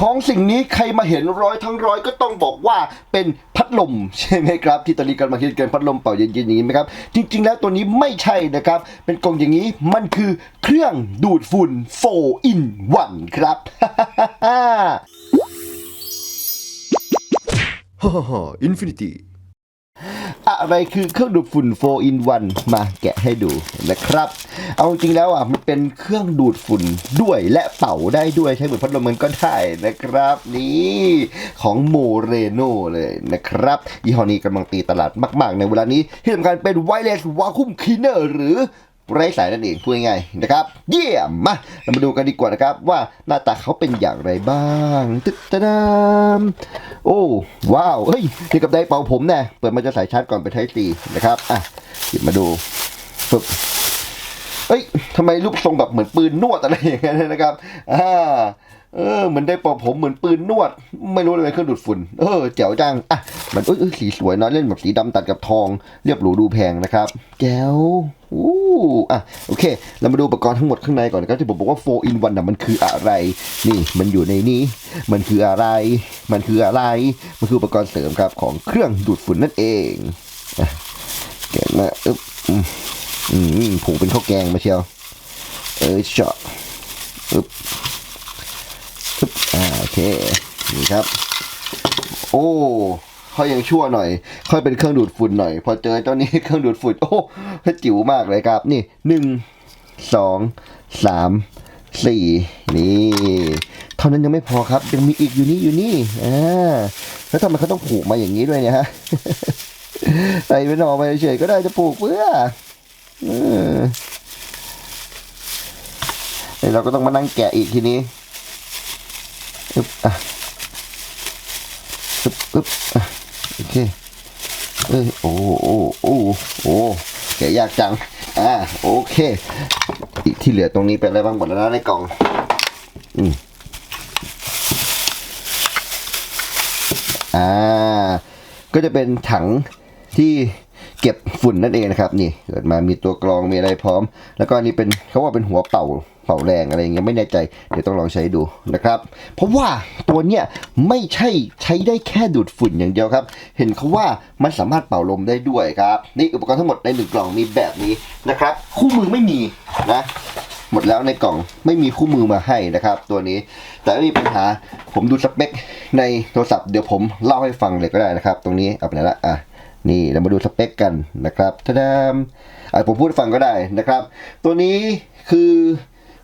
ของสิ่งนี้ใครมาเห็นร้อยทั้งร้อยก็ต้องบอกว่าเป็นพัดลมใช่ไหมครับ ที่ตอนนี้กำลังคิดกันพัดลมเป่าเย็นๆอย่างนี้ไหมครับ จริง ๆ แล้วตัวนี้ไม่ใช่นะครับ เป็นกล่องอย่างนี้มันคือเครื่องดูดฝุ่น4 in 1ครับฮ่าฮ่าอินฟินิตี้ อะไรคือเครื่องดูดฝุ่น4 in 1 มาแกะให้ดูนะครับ เอาจริงๆแล้วอะมันเป็นเครื่องดูดฝุ่นด้วยและเป่าได้ด้วยใช้เหมือนพัดลมมันก็ได้นะครับ นี่ของโมเรโนเลยนะครับ ยี่ห้อนี้กำลังตีตลาดมาก ๆ ในเวลานี้ที่สำคัญเป็นไวเลสวาคุมคลีเนอร์หรือ ไร้สายนั่นเองพูดง่ายๆนะครับ เยี่ยมมาเรามาดูกันดีกว่านะครับ ว่าหน้าตาเขาเป็นอย่างไรบ้างตึ๊ดตะดามโอ้ว้าวเฮ้ยนี่กับได้เป่าผมแน่เปิดมันจะสายชาร์จก่อนไปใช้ตีนะครับอะหยิบมาดูปึ๊บเฮ้ยทำไมรูปทรงแบบเหมือนปืนนวดอะไรอย่างเงี้ยนะครับอ่า เออเหมือนได้ป่าผมเหมือนปืนนวด ไม่รู้เลยเครื่องดูดฝุ่น เออแจ๋วจังอะมันเอ้ยเอ้ยสีสวยเนาะเล่นแบบสีดำตัดกับทอง เรียบหรูดูแพงนะครับแจ๋วอู้อะโอเค เรามาดูอุปกรณ์ทั้งหมดข้างในก่อนนะครับที่ผมบอกว่า4 in 1น่ะมันคืออะไร นี่มันอยู่ในนี้ มันคืออะไร มันคืออะไร มันคืออุปกรณ์เสริมครับของเครื่องดูดฝุ่นนั่นเองอะแกะมาอึ๊บอืมผูกเป็นข้าวแกงมาเชียว เออเจาะอึ๊บอึ๊บ โอเค นี่ครับ โอ้เขายังชั่วหน่อย ค่อยเป็นเครื่องดูดฝุ่นหน่อย พอเจอเจ้านี้เครื่องดูดฝุ่น โอ้จิ๋วมากเลยครับ นี่หนึ่งสองสามสี่นี่ เท่านั้นยังไม่พอครับ ยังมีอีกอยู่นี่อยู่นี่อ่าแล้วทำไมเขาต้องผูกมาอย่างนี้ด้วยเนี่ยฮะใส่ไปหนอไปเฉยก็ได้จะผูกเพื่อเออเราก็ต้องมานั่งแกะอีกทีนี้ อึ๊บอะปึ๊บปึ๊บอะโอเคเอ้ยโอ้โอ้โอ้โอ้แกยากจังอ่าโอเค อีกที่เหลือตรงนี้เป็นอะไรบ้างหมดแล้วนะในกล่องอืมอ่าก็จะเป็นถังที่เก็บฝุ่นนั่นเองนะครับ นี่เกิดมามีตัวกรองมีอะไรพร้อม แล้วก็อันนี้เป็นเขาว่าเป็นหัวเป่า เป่าแรงอะไรเงี้ยไม่แน่ใจเดี๋ยวต้องลองใช้ดูนะครับ เพราะว่าตัวเนี้ยไม่ใช่ใช้ได้แค่ดูดฝุ่นอย่างเดียวครับ เห็นเขาว่ามันสามารถเป่าลมได้ด้วยครับนี่อุปกรณ์ทั้งหมดในหนึ่งกล่องมีแบบนี้นะครับ คู่มือไม่มีนะหมดแล้วในกล่องไม่มีคู่มือมาให้นะครับ ตัวนี้แต่ไม่มีปัญหาผมดูสเปคในโทรศัพท์เดี๋ยวผมเล่าให้ฟังเลยก็ได้นะครับ ตรงนี้เอาไปไหนละอะนี่เรามาดูสเปคกันนะครับทะดามผมพูดให้ฟังก็ได้นะครับ ตัวนี้คือ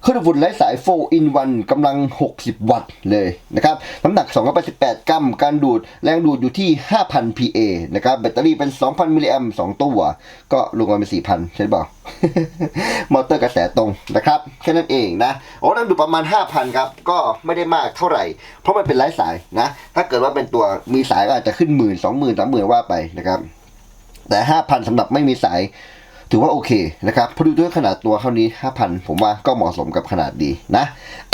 เครื่องดูดฝุ่นไร้สาย4 in 1กำลัง 60 วัตต์เลยนะครับน้ำหนัก 288 กรัม การดูดแรงดูดอยู่ที่ 5,000 PA นะครับแบตเตอรี่เป็น 2,000 มิลลิแอม2ตัว ก็รวมกันเป็น 4,000 ใช่เปล่ามอเตอร์กระแสตรงนะครับ แค่นั้นเองนะโอ้แรงดูดประมาณ 5,000 ครับ ก็ไม่ได้มากเท่าไหร่ เพราะมันเป็นไร้สายนะ ถ้าเกิดว่าเป็นตัวมีสายก็อาจจะขึ้นหมื่นสองหมื่นสามหมื่นว่าไปนะครับแต่ 5,000สำหรับไม่มีสาย ถือว่าโอเคนะครับเพราะดูด้วยขนาดตัวเท่านี้ 5,000 ผมว่าก็เหมาะสมกับขนาดดีนะ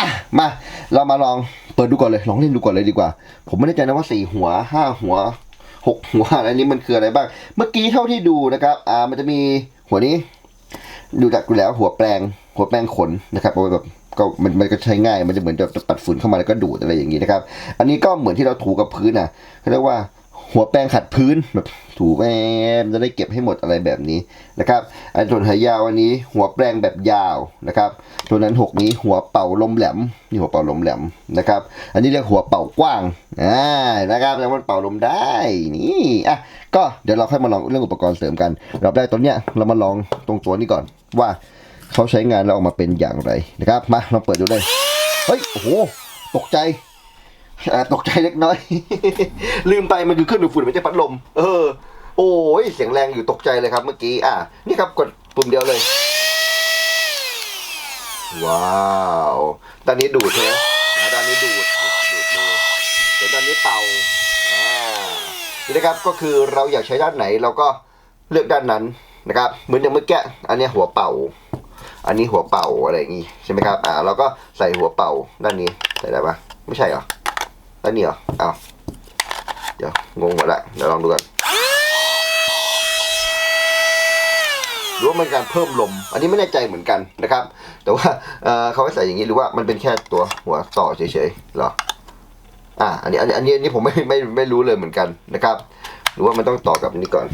อะมาเรามาลองเปิดดูก่อนเลยลองเล่นดูก่อนเลยดีกว่า ผมไม่แน่ใจนะว่า 4 หัว 5 หัว 6 หัวอันนี้มันคืออะไรบ้าง เมื่อกี้เท่าที่ดูนะครับอ่ามันจะมีหัวนี้ ดูจากดูแล้วหัวแปลงหัวแปลงขนนะครับเอาไว้แบบก็มันมันก็ใช้ง่าย มันจะเหมือนจะปัดฝุ่นเข้ามาแล้วก็ดูดอะไรอย่างนี้นะครับ อันนี้ก็เหมือนที่เราถูกับพื้นนะเขาเรียกว่า หัวแปรงขัดพื้นแบบถูแอมจะได้เก็บให้หมดอะไรแบบนี้นะครับอันส่วนหายาวอันนี้หัวแปรงแบบยาวนะครับตัวนั้นหกนี้หัวเป่าลมแหลมนี่หัวเป่าลมแหลมนะครับ อันนี้เรียกหัวเป่ากว้างอ่านะครับแล้วมันเป่าลมได้นี่อะก็เดี๋ยวเราค่อยมาลองเรื่องอุปกรณ์เสริมกันเราได้ตัวเนี้ยเรามาลองตรงตัวนี้ก่อนว่าเขาใช้งานแล้วออกมาเป็นอย่างไรนะครับมาลองเปิดดูเลยเฮ้ยโอ้โหตกใจ ตกใจเล็กน้อย ลืมไปมันคือเครื่องดูดฝุ่นไม่ใช่พัดลม เออ โอ้ยเสียงแรงอยู่ตกใจเลยครับเมื่อกี้ อะ นี่ครับกดปุ่มเดียวเลย ว้าวตอนนี้ดูดใช่ไหมตอนนี้ดูดดูดมือเดี๋ยวตอนนี้เป่าอ่านี่นะครับก็คือเราอยากใช้ด้านไหนเราก็เลือกด้านนั้นนะครับ เหมือนอย่างเมื่อกี้อันนี้หัวเป่า อันนี้หัวเป่าอะไรอย่างงี้ใช่ไหมครับ อ่าเราก็ใส่หัวเป่าด้านนี้ใส่ได้ปะไม่ใช่เหรอ แล้วนี่เหรออ้าวเดี๋ยวงงหมดละเดี๋ยวลองดูกันหรือว่ามันการเพิ่มลม อันนี้ไม่แน่ใจเหมือนกันนะครับ แต่ว่าเเขาให้ใส่อย่างนี้หรือว่ามันเป็นแค่ตัวหัวต่อเฉยๆหรออ่าอันนี้อันนี้อันนี้ผมไม่ไม่ไม่รู้เลยเหมือนกันนะครับ หรือว่ามันต้องต่อกับอันนี้ก่อน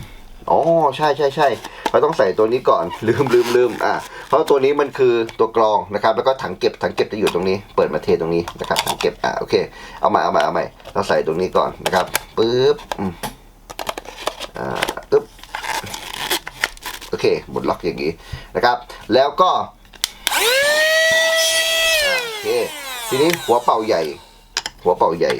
อ๋อใช่ใช่ใช่เราต้องใส่ตัวนี้ก่อนลืมลืมลืมอ่าเพราะตัวนี้มันคือตัวกรองนะครับ แล้วก็ถังเก็บถังเก็บจะอยู่ตรงนี้ เปิดมาเทตรงนี้นะครับถังเก็บอ่าโอเคเอามาเอามาเอามาเราใส่ตรงนี้ก่อนนะครับปึ๊บอ่าปึ๊บโอเคหมดล็อกอย่างนี้นะครับ แล้วก็โอเคทีนี้หัวเป่าใหญ่ หัวเป่าใหญ่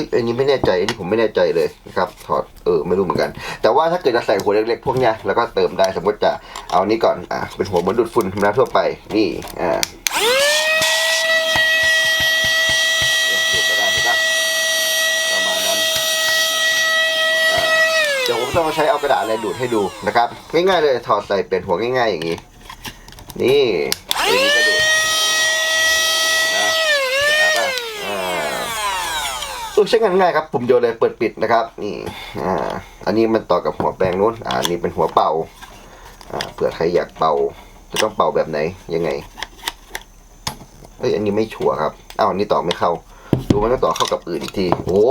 ฮ้ยอันนี้ไม่แน่ใจอันนี้ผมไม่แน่ใจเลยนะครับถอดเออไม่รู้เหมือนกัน แต่ว่าถ้าเกิดจะใส่หัวเล็กๆพวกเนี้ยแล้วก็เติมได้สมมติจะเอานี้ก่อนอะเป็นหัวเหมือนดูดฝุ่นธรรมดาทั่วไปนี่อ่าเห็นไหมเห็นปะประมาณนั้นอ่าเดี๋ยวผมต้องใช้เอากระดาษอะไรดูดให้ดูนะครับ ง่ายๆเลยถอดใส่เป็นหัวง่ายๆอย่างนี้ นี่อย่างนี้ก็ดูดนะเห็นปะอ่า เออใช้งานง่ายครับปุ่มเดียวเลยเปิดปิดนะครับนี่อ่าอันนี้มันต่อกับหัวแปรงนู้นอ่านนี้เป็นหัวเป่าอ่าเผื่อใครอยากเป่า จะต้องเป่าแบบไหนยังไงเอ้ยอันนี้ไม่ชัวร์ครับอ้าวอันนี้ต่อไม่เข้า ดูมันต้องต่อเข้ากับอื่นอีกทีโอ้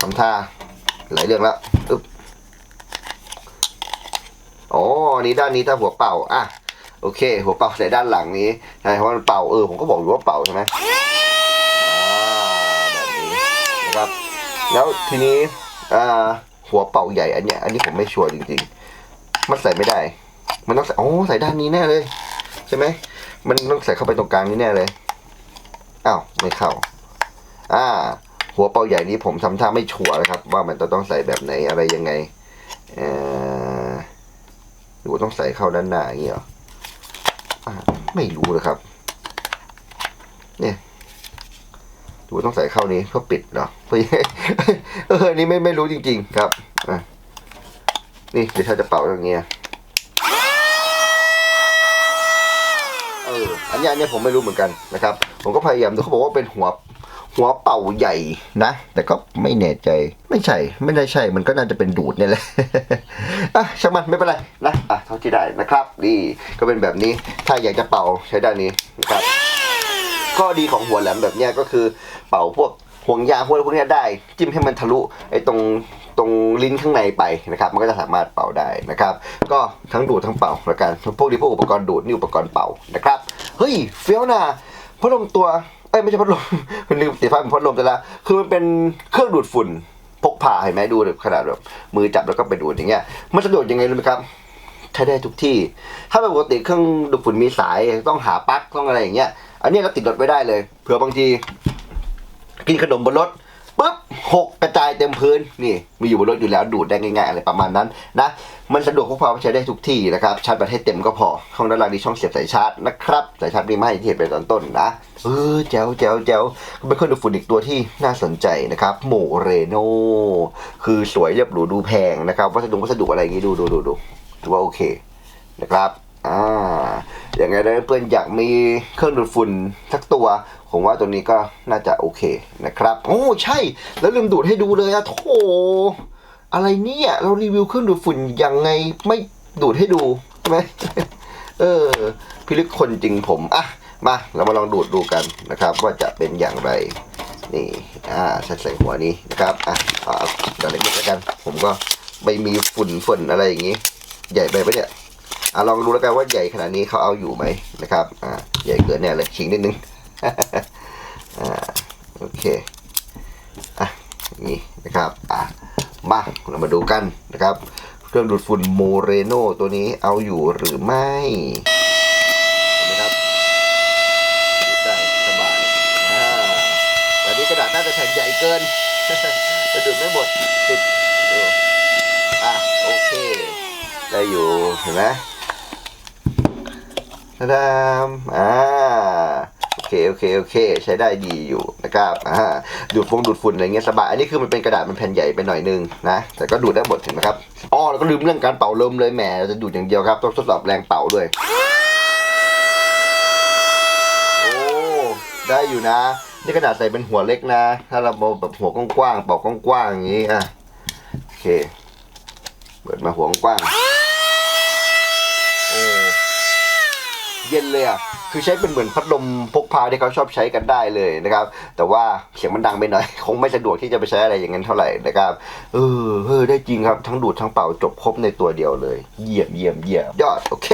ทำท่าหลายเรื่องแล้วอึ๊บอ๋อนี้ด้านนี้ถ้าหัวเป่าอะโอเค หัวเป่าใส่ด้านหลังนี้ใช่เพราะมันเป่าเออผมก็บอกอยู่ว่าเป่าใช่ไหม นะครับ แล้วทีนี้หัวเป่าใหญ่อันเนี้ยอันนี้ผมไม่ชัวร์จริง ๆ มันใส่ไม่ได้ มันต้องใส่อ๋อใส่ด้านนี้แน่เลยใช่ไหมมันต้องใส่เข้าไปตรงกลางนี้แน่เลยอ้าวไม่เข้า อ่า หัวเป่าใหญ่นี้ผมทำท่าไม่ชัวร์นะครับ ว่ามันจะต้องใส่แบบไหนอะไรยังไงเออหรือว่าต้องใส่เข้าด้านหน้าอย่างนี้เหรออ่าไม่รู้เลยครับ เนี่ย ดูต้องใส่เข้านี้เพื่อปิดเหรอเพื่อเออนนี้ไม่ไม่รู้จริง ๆ ครับอะนี่เดี๋ยวถ้าจะเป่าอย่างเงี้ยเอออันนี้อันนี้ผมไม่รู้เหมือนกันนะครับ ผมก็พยายามดูเขาบอกว่าเป็นหัวหัวเป่าใหญ่นะ แต่ก็ไม่แน่ใจไม่ใช่ ไม่ได้ใช่ มันก็น่าจะเป็นดูดเนี่ยแหละอะช่างมันไม่เป็นไรนะอะเท่าที่ได้นะครับนี่ก็เป็นแบบนี้ถ้าอยากจะเป่าใช้ด้านนี้นะครับ ข้อดีของหัวแหลมแบบเนี้ยก็คือเป่าพวกห่วงยางพวกพวกเนี้ยได้ จิ้มให้มันทะลุไอ้ตรงตรงลิ้นข้างในไปนะครับมันก็จะสามารถเป่าได้นะครับ ก็ทั้งดูดทั้งเป่าล้วกันพวกนี้พวกอุปกรณ์ดูดนี่อุปกรณ์เป่านะครับเฮ้ยเฟี้ยวนะพัดลมตัวเอ้ยไม่ใช่พัดลมมันลืมติดไฟเป็นพัดลมแต่ละคือมันเป็นเครื่องดูดฝุ่นพกพาเห็นไหมดูแบบขนาดแบบมือจับแล้วก็ไปดูดอย่างเงี้ยมันสะดวกยังไงรู้ไหมครับใช้ได้ทุกที่ ถ้าเป็นปกติเครื่องดูดฝุ่นมีสายต้องหาปลั๊กต้องอะไรอย่างเงี้ย อันนี้เราติดรถไว้ได้เลยเผื่อบางที กินขนมบนรถปุ๊บหกกระจายเต็มพื้นนี่มีอยู่บนรถอยู่แล้วดูดได้ง่ายๆอะไรประมาณนั้นนะมันสะดวกพกพาใช้ได้ทุกที่นะครับชาร์จแบตให้เต็มก็พอห้องด้านล่างนี้ช่องเสียบสายชาร์จนะครับสายชาร์จมีมาให้เห็นไปตอนต้นนะเออแจ๋วแจ๋วแจ๋วก็เป็นเครื่องดูดฝุ่นอีกตัวที่น่าสนใจนะครับโมเรโนคือสวยเรียบหรูดูแพงนะครับวัสดุวัสดุอะไรอย่างงี้ดูดูดูดูถือว่าโอเคนะครับอ่า อย่างไงนะเพื่อนอยากมีเครื่องดูดฝุ่นสักตัว ผมว่าตัวนี้ก็น่าจะโอเคนะครับ โอ้ใช่ แล้วลืมดูดให้ดูเลยอะโถอะไรเนี่ยเรารีวิวเครื่องดูดฝุ่นยังไงไม่ดูดให้ดูใช่ไหมเออพิลึกคนจริงผมอะมาเรามาลองดูดดูกันนะครับ ว่าจะเป็นอย่างไรนี่อ่าใส่ใส่หัวนี้นะครับอะเอาเอาเล็กๆแล้วกัน ผมก็ไม่มีฝุ่นฝุ่นอะไรอย่างงี้ ใหญ่ไปปะเนี่ย อะลองดูแล้วกันว่าใหญ่ขนาดนี้เขาเอาอยู่ไหมนะครับอ่าใหญ่เกินแน่เลยขิงนิดนึงอ่าโอเคอะนี่นะครับอะมาเรามาดูกันนะครับ เครื่องดูดฝุ่นโมเรโนตัวนี้เอาอยู่หรือไม่เห็นไหมครับดูดได้สบายอ่าแต่นี้กระดาษน่าจะแผ่นใหญ่เกินจะดูดไม่หมดติดอะโอเค ได้อยู่เห็นไหม ตาดามอ่าโอเคโอเคโอเค ใช้ได้ดีอยู่นะครับอ่าดูดฟงดูดฝุ่นอะไรเงี้ยสบาย อันนี้คือมันเป็นกระดาษมันแผ่นใหญ่ไปหน่อยนึงนะ แต่ก็ดูดได้หมดเห็นไหมครับอ๋อแล้วก็ลืมเรื่องการเป่าลมเลยแหมเราจะดูดอย่างเดียวครับต้องทดสอบแรงเป่าด้วยโอ้ได้อยู่นะนี่ขนาดใส่เป็นหัวเล็กนะ ถ้าเราแบบหัวกว้างๆเป่ากว้างๆอย่างนี้อะโอเค เปิดมาหัวกว้างๆโอ้ เย็นเลยอะคือใช้เป็นเหมือนพัดลมพกพาที่เขาชอบใช้กันได้เลยนะครับ แต่ว่าเสียงมันดังไปหน่อย คงไม่สะดวกที่จะไปใช้อะไรอย่างนั้นเท่าไหร่นะครับเออเออได้จริงครับทั้งดูดทั้งเป่าจบครบในตัวเดียวเลย เยี่ยมเยี่ยมเยี่ยมยอดโอเค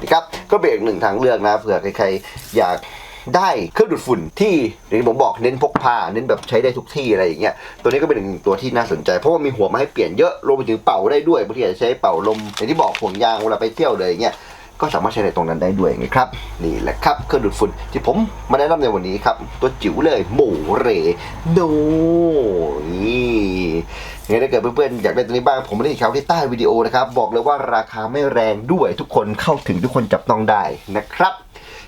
นะครับก็เป็นอีกหนึ่งทางเลือกนะเผื่อใครๆอยากได้เครื่องดูดฝุ่นที่อย่างที่ผมบอกเน้นพกพาเน้นแบบใช้ได้ทุกที่อะไรอย่างเงี้ยตัวนี้ก็เป็นหนึ่งตัวที่น่าสนใจ เพราะว่ามีหัวมาให้เปลี่ยนเยอะรวมไปถึงเป่าได้ด้วยบางทีอาจจะใช้เป่าลมอย่างที่บอกห่วงยางเวลาไปเที่ยวเลยอย่างเงี้ย ก็สามารถใช้ในตรงนั้นได้ด้วยไงครับ นี่แหละครับเครื่องดูดฝุ่นที่ผมมาแนะนำในวันนี้ครับ ตัวจิ๋วเลยโมเรโนนี่ไงถ้าเกิดเพื่อนๆอยากได้ตัวนี้บ้างผมไม่ได้เขาที่ใต้วิดีโอนะครับ บอกเลยว่าราคาไม่แรงด้วยทุกคนเข้าถึงทุกคนจับต้องได้นะครับ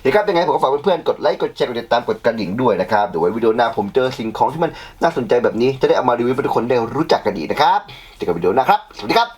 เดี๋ยวครับยังไงผมก็ฝากเพื่อนๆ กดไลค์กดแชร์กดติดตามกดกระดิ่งด้วยนะครับเดี๋ยวไว้วิดีโอหน้าผมเจอสิ่งของที่มันน่าสนใจแบบนี้จะได้เอามารีวิวให้ทุกคนได้รู้จักกันดีนะครับเจอกันวิดีโอหน้าครับ สวัสดีครับ